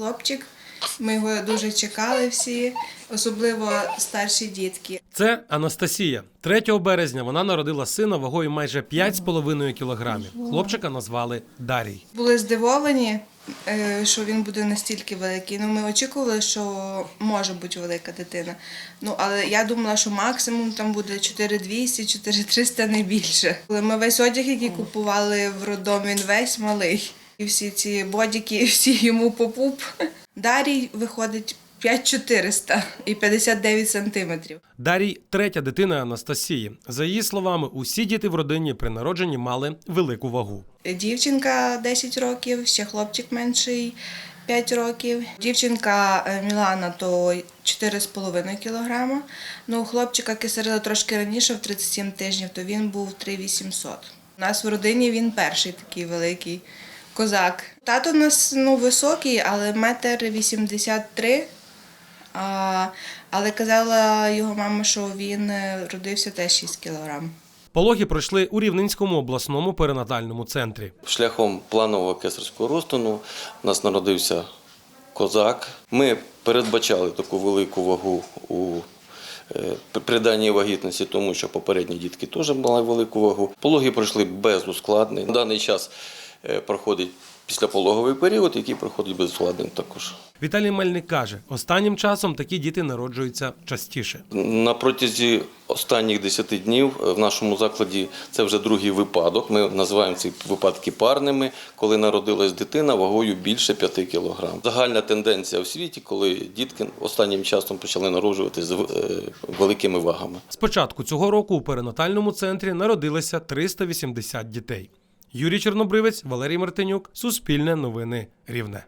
Хлопчик, ми його дуже чекали всі, особливо старші дітки. Це Анастасія. 3 березня вона народила сина вагою майже 5,5 кілограмів. Хлопчика назвали Дарій. Були здивовані, е, що він буде настільки великий. Ну, ми очікували, що може бути велика дитина. Ну, але я думала, що максимум там буде 4200, 4300, не більше. Ми весь одяг, який купували в роддом, він весь малий. І всі ці бодіки, всі йому по пуп. Дарій виходить 5400 і 59 сантиметрів. Дарій третя дитина Анастасії. За її словами, усі діти в родині при народженні мали велику вагу. Дівчинка 10 років, ще хлопчик менший 5 років. Дівчинка е, Мілана то 4,5 кілограма. Ну, хлопчика кисарила трошки раніше, в 37 тижнів, то він був 3,800. У нас в родині він перший такий великий козак. Тато у нас ну, високий, але метр 83. А, але казала його мама, що він е, родився теж 6 кілограм. Пологи пройшли у Рівненському обласному перинатальному центрі. Шляхом планового кесарського розтину у нас народився козак. Ми передбачали таку велику вагу у е, при даній вагітності, тому що попередні дітки теж мали велику вагу. Пологи пройшли без ускладнень. На даний час проходить післяпологовий період, який проходить без ускладнень також. Віталій Мельник каже, останнім часом такі діти народжуються частіше. На протязі останніх 10 днів в нашому закладі це вже другий випадок. Ми називаємо ці випадки парними, коли народилась дитина вагою більше 5 кг. Загальна тенденція в світі, коли дітки останнім часом почали народжувати з е, великими вагами. З початку цього року у перинатальному центрі народилося 380 дітей. Юрій Чорнобривець, Валерій Мартинюк, Суспільне новини Рівне.